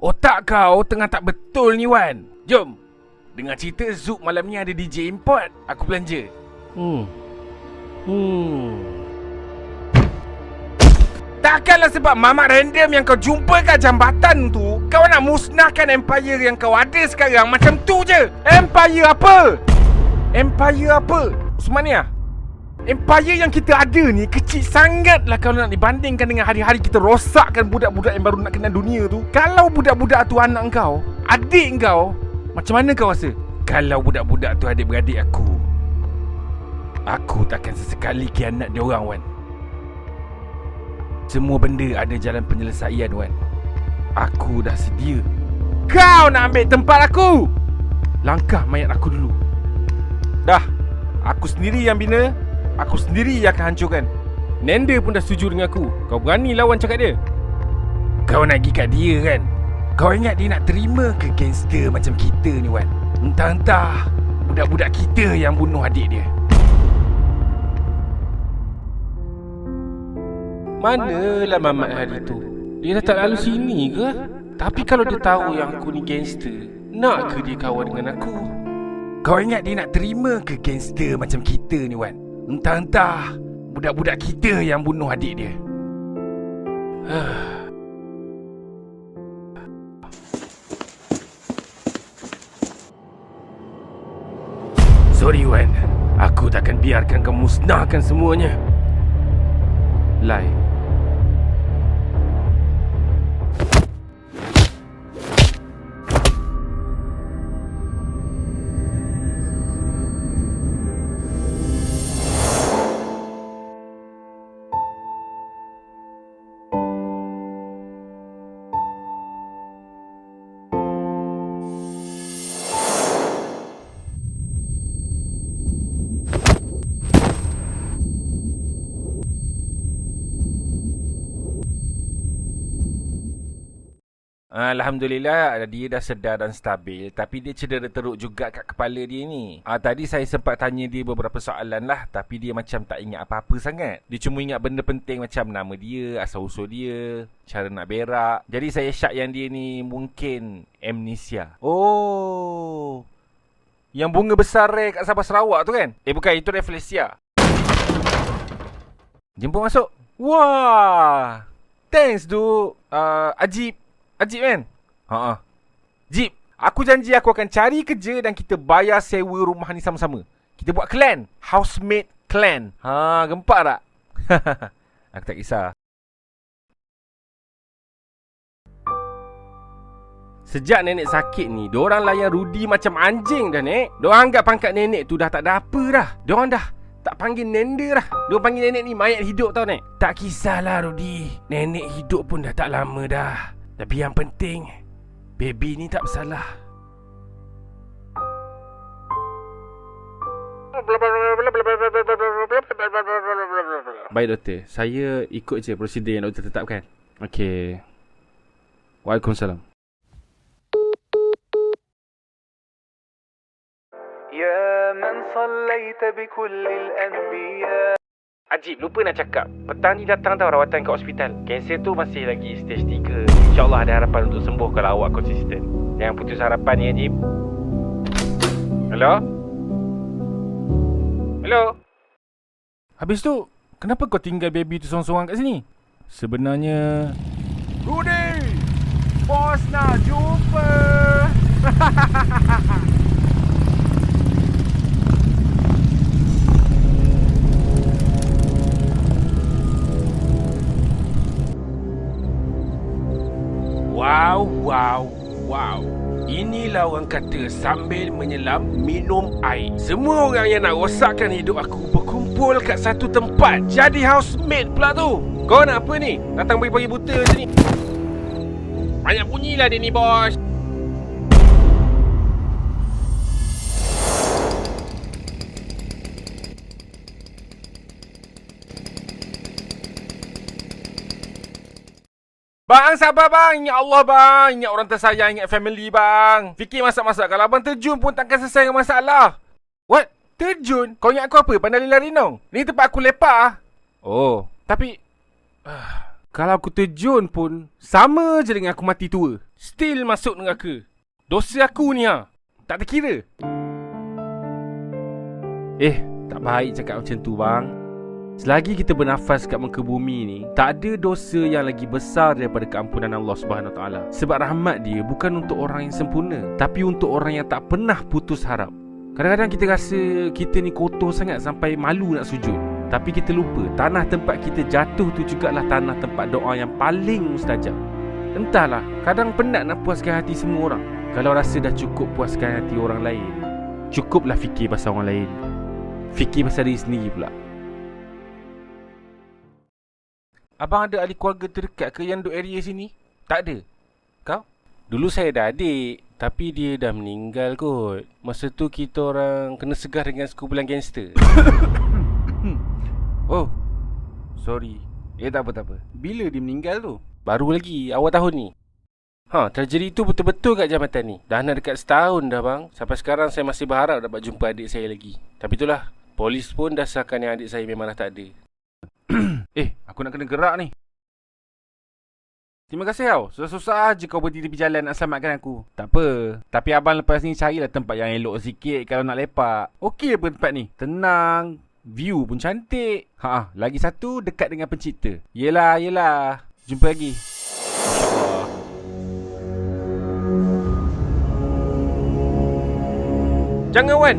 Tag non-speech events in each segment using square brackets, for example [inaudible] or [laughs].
Otak kau tengah tak betul ni Wan. Jom. Dengar cerita Zouk malam ni ada DJ import. Aku belanja. Hmm. Hmm. Takkanlah sebab mamak random yang kau jumpa kat jambatan tu Kau nak musnahkan empire yang kau ada sekarang. Macam tu je. Empire apa? Empire apa? Usmania Empire yang kita ada ni kecil sangat lah kalau nak dibandingkan dengan hari-hari kita rosakkan budak-budak yang baru nak kenal dunia tu. Kalau budak-budak tu anak kau, adik kau Macam mana kau rasa? Kalau budak-budak tu adik-beradik aku Aku takkan sesekali kianat dia orang Wan. Semua benda ada jalan penyelesaian Wan. Aku dah sedia. Kau nak ambil tempat aku? Langkah mayat aku dulu. Dah. Aku sendiri yang bina Aku sendiri yang akan hancurkan. Nenda pun dah setuju dengan aku. Kau berani lawan cakap dia? Kau nak pergi kat dia kan? Kau ingat dia nak terima ke gangster macam kita ni Wan? Entah-entah Budak-budak kita yang bunuh adik dia. Manalah Mamat hari tu? Dia dah tak lalu sini ke? Tapi kalau dia tahu yang aku ni gangster Nak ke dia kawan dengan aku? Kau ingat dia nak terima ke gangster macam kita ni Wan Entah-entah Budak-budak kita yang bunuh adik dia. [sighs] Sorry Wan. Aku takkan biarkan kau musnahkan semuanya. Lai Alhamdulillah dia dah sedar dan stabil. Tapi dia cedera teruk juga kat kepala dia ni. Ah, Tadi saya sempat tanya dia beberapa soalan lah. Tapi dia macam tak ingat apa-apa sangat. Dia cuma ingat benda penting macam nama dia, asal-usul dia Cara nak berak. Jadi saya syak yang dia ni mungkin amnesia. Oh. Yang bunga besar eh kat Sabah Sarawak tu kan? Eh bukan, itu refleksia Jemput masuk. Wah. Thanks du uh, Ajib Ajib kan? Haa. Jip, aku janji aku akan cari kerja dan kita bayar sewa rumah ni sama-sama. Kita buat clan. Housemate clan. Ha, gempak tak? [laughs] aku tak kisah. Sejak nenek sakit ni, diorang layan Rudy macam anjing dah, Nek. Diorang anggap pangkat nenek tu dah tak ada apa dah. Diorang dah tak panggil Nenda dah. Diorang panggil nenek ni mayat hidup tau, Nek. Tak kisahlah, Rudy. Nenek hidup pun dah tak lama dah. Tapi yang penting Baby ni tak bersalah Baik doktor Saya ikut je prosedur yang doktor tetapkan Okey Waalaikumsalam يا من صليت بكل الأنبياء Ajib, lupa nak cakap Petang ni datang tau rawatan kat hospital Kanser tu masih lagi stage 3 InsyaAllah ada harapan untuk sembuh kalau awak konsisten Jangan putus harapan ni Ajib Hello? Hello? Habis tu, kenapa kau tinggal baby tu sorang-sorang kat sini? Sebenarnya... Rudy! Bos nak jumpa! [laughs] Wow, wow, wow. Inilah orang kata sambil menyelam minum air. Semua orang yang nak rosakkan hidup aku berkumpul kat satu tempat. Jadi housemate pula tu. Kau nak apa ni? Datang pagi-pagi buta macam ni. Banyak bunyilah dia ni, bos. Bang, sabar bang. Ingat Allah bang. Ingat orang tersayang. Ingat family bang. Fikir masak-masak. Kalau abang terjun pun takkan selesai dengan masalah. What? Terjun? Kau ingat aku apa? Pandai lari-lari no? Ni tempat aku lepak ah. Oh. Tapi... Kalau aku terjun pun Sama je dengan aku mati tua Still masuk neraka Dosa aku ni ha Tak terkira Eh Tak baik cakap macam tu bang Selagi kita bernafas kat muka bumi ni Tak ada dosa yang lagi besar daripada keampunan Allah Subhanahu Taala. Sebab rahmat dia bukan untuk orang yang sempurna Tapi untuk orang yang tak pernah putus harap. Kadang-kadang kita rasa kita ni kotor sangat sampai malu nak sujud. Tapi kita lupa tanah tempat kita jatuh tu jugalah tanah tempat doa yang paling mustajab. Entahlah, kadang penat nak puaskan hati semua orang. Kalau rasa dah cukup puaskan hati orang lain Cukuplah fikir pasal orang lain. Fikir pasal diri sendiri pula Abang ada ahli keluarga terdekat ke yang duduk area sini? Tak ada. Kau? Dulu saya ada adik, tapi dia dah meninggal kot. Masa tu kita orang kena segar dengan sekumpulan gangster. [coughs] oh. Sorry. Eh tak apa tak apa. Bila dia meninggal tu? Baru lagi awal tahun ni. Ha, tragedi tu betul-betul kat jambatan ni. Dah nak dekat setahun dah bang. Sampai sekarang saya masih berharap dapat jumpa adik saya lagi. Tapi itulah, polis pun dah sahkan yang adik saya memang dah tak ada. Eh, aku nak kena gerak ni. Terima kasih tau. Susah-susah je kau berhenti tepi jalan nak selamatkan aku. Tak apa. Tapi abang lepas ni carilah tempat yang elok sikit kalau nak lepak. Okey apa tempat ni? Tenang. View pun cantik. Ha, lagi satu dekat dengan pencipta. Yelah, yelah. Jumpa lagi. Jangan Wan.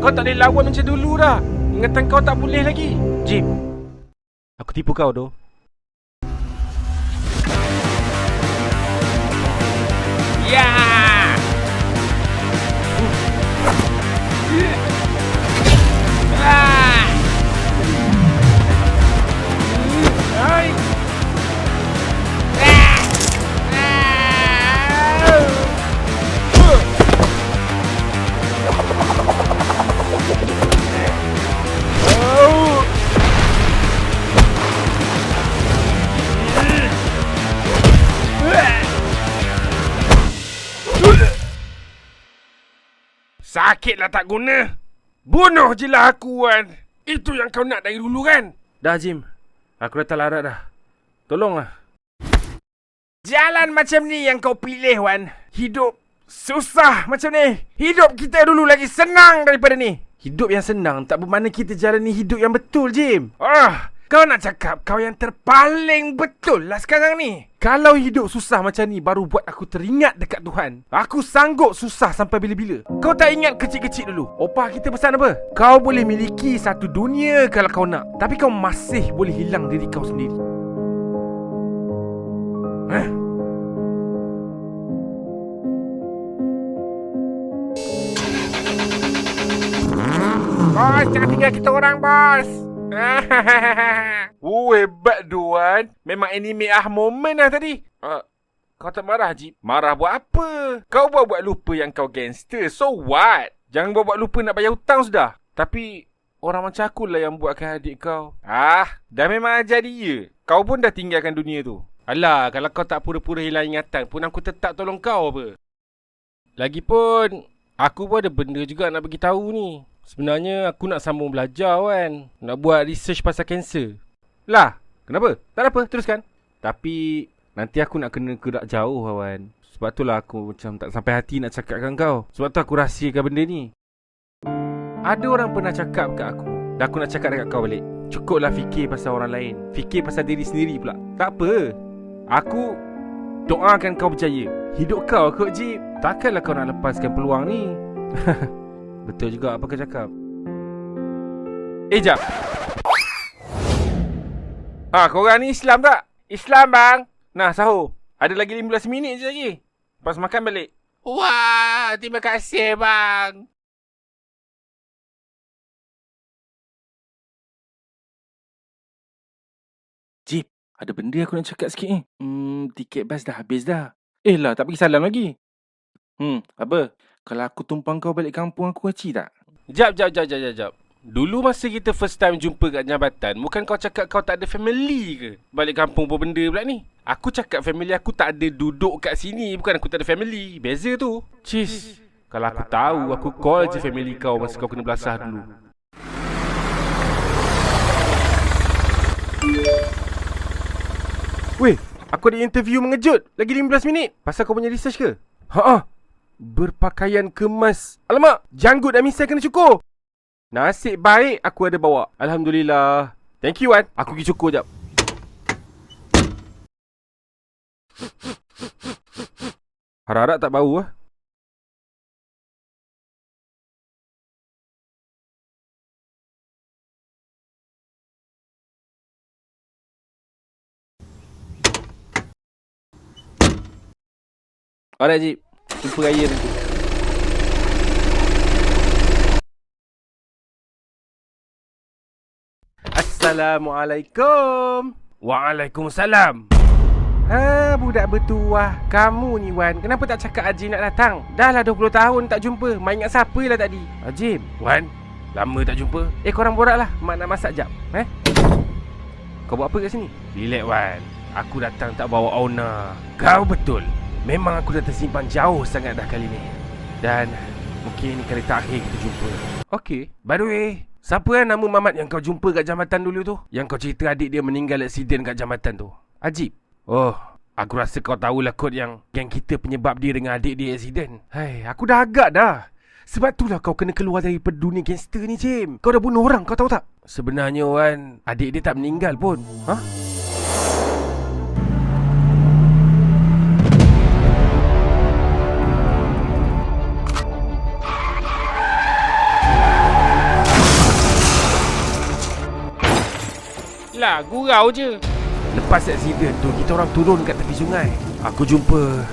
Kau tak boleh lawan macam dulu dah. Ingatan kau tak boleh lagi. Jim. Aku tipu kau tu. Ya! Sakitlah tak guna. Bunuh je lah aku, Wan. Itu yang kau nak dari dulu kan? Dah, Jim. Aku dah tak larat dah. Tolonglah. Jalan macam ni yang kau pilih, Wan. Hidup susah macam ni. Hidup kita dulu lagi senang daripada ni. Hidup yang senang tak bermakna kita jalani hidup yang betul, Jim. Ah, kau nak cakap kau yang terpaling betul lah sekarang ni. Kalau hidup susah macam ni baru buat aku teringat dekat Tuhan. Aku sanggup susah sampai bila-bila. Kau tak ingat kecil-kecil dulu? Opah kita pesan apa? Kau boleh miliki satu dunia kalau kau nak. Tapi kau masih boleh hilang diri kau sendiri. Hah? Bos, jangan tinggal kita orang, bos. [laughs] oh, hebat Duan. Memang anime ah moment lah tadi. Uh, kau tak marah, Jip? Marah buat apa? Kau buat-buat lupa yang kau gangster. So what? Jangan buat-buat lupa nak bayar hutang sudah. Tapi, orang macam aku lah yang buatkan adik kau. Ah, dah memang ajar dia. Kau pun dah tinggalkan dunia tu. Alah, kalau kau tak pura-pura hilang ingatan pun aku tetap tolong kau apa. Lagipun, aku pun ada benda juga nak bagi tahu ni. Sebenarnya aku nak sambung belajar kan. Nak buat research pasal kanser. Lah, kenapa? Tak apa, teruskan. Tapi nanti aku nak kena gerak jauh kawan. Sebab tu lah aku macam tak sampai hati nak cakapkan kau. Sebab tu aku rahsiakan benda ni. Ada orang pernah cakap kat aku. Dan aku nak cakap dekat kau balik. Cukuplah fikir pasal orang lain. Fikir pasal diri sendiri pula. Tak apa. Aku doakan kau berjaya. Hidup kau kot Jeep. Takkanlah kau nak lepaskan peluang ni. [laughs] Betul juga apa kau cakap. Eh, jap. Ah, korang ni Islam tak? Islam, bang. Nah, sahur. Ada lagi 15 minit je lagi. Lepas makan balik. Wah, terima kasih, bang. Jip, ada benda aku nak cakap sikit ni. Hmm, tiket bas dah habis dah. Eh lah, tak pergi salam lagi. Hmm, apa? Kalau aku tumpang kau balik kampung aku kecil tak? Jap, jap, jap, jap, jap, jap. Dulu masa kita first time jumpa kat jambatan, bukan kau cakap kau tak ada family ke? Balik kampung apa benda pula ni? Aku cakap family aku tak ada duduk kat sini, bukan aku tak ada family. Beza tu. Cheese. Kalau aku tahu, aku call je family kau masa kau kena belasah dulu. Weh, aku ada interview mengejut. Lagi 15 minit. Pasal kau punya research ke? Haa. Berpakaian kemas. Alamak, janggut dan misai kena cukur. Nasib baik aku ada bawa. Alhamdulillah. Thank you, Wan. Aku pergi cukur jap. Harap-harap tak bau ah. Alright, Jip. Jumpa raya nanti. Assalamualaikum. Waalaikumsalam. Ha, budak bertuah. Kamu ni Wan, kenapa tak cakap Ajim nak datang? Dah lah 20 tahun tak jumpa. Main ingat siapa lah tadi? Ajim, Wan, lama tak jumpa. Eh, korang borak lah. Mak nak masak jap. Eh? Kau buat apa kat sini? Relax Wan. Aku datang tak bawa owner. Kau betul. Memang aku dah tersimpan jauh sangat dah kali ni. Dan mungkin ini kali terakhir kita jumpa. Okey. By the way, siapa yang nama Mamat yang kau jumpa kat jambatan dulu tu? Yang kau cerita adik dia meninggal aksiden kat jambatan tu. Ajib. Oh, aku rasa kau tahulah kot yang yang kita penyebab dia dengan adik dia aksiden. Hai, aku dah agak dah. Sebab itulah kau kena keluar dari dunia gangster ni, Jim. Kau dah bunuh orang, kau tahu tak? Sebenarnya, Wan, adik dia tak meninggal pun. Ha? Lah, gurau je. Lepas aksiden tu, kita orang turun kat tepi sungai. Aku jumpa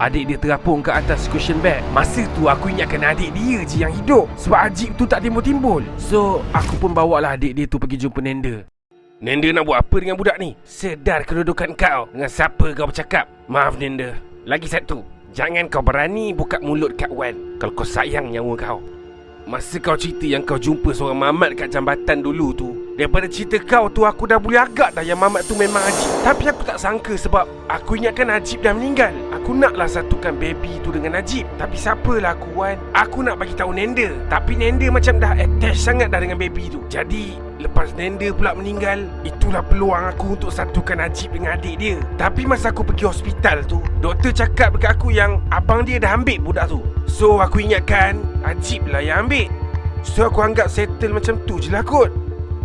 adik dia terapung kat atas cushion bed. Masa tu aku ingatkan adik dia je yang hidup. Sebab Ajib tu tak timbul-timbul. So, aku pun bawa lah adik dia tu pergi jumpa Nenda. Nenda nak buat apa dengan budak ni? Sedar kedudukan kau dengan siapa kau bercakap. Maaf Nenda. Lagi satu, jangan kau berani buka mulut kat Wan kalau kau sayang nyawa kau. Masa kau cerita yang kau jumpa seorang mamat kat jambatan dulu tu Daripada cerita kau tu aku dah boleh agak dah yang mamat tu memang Ajib. Tapi aku tak sangka sebab aku ingatkan Ajib dah meninggal. Aku naklah satukan baby tu dengan Ajib. Tapi siapalah aku Wan? Aku nak bagi tahu Nenda. Tapi Nenda macam dah attach sangat dah dengan baby tu. Jadi lepas Nenda pula meninggal Itulah peluang aku untuk satukan Ajib dengan adik dia. Tapi masa aku pergi hospital tu Doktor cakap dekat aku yang abang dia dah ambil budak tu So aku ingatkan Ajib lah yang ambil So aku anggap settle macam tu je lah kot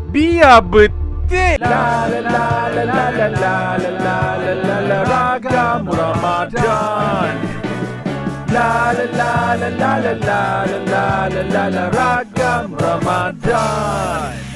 Biar betul La la la la la la la la la la la la Ragam Ramadan la la la la la la la la la la la Ragam Ramadan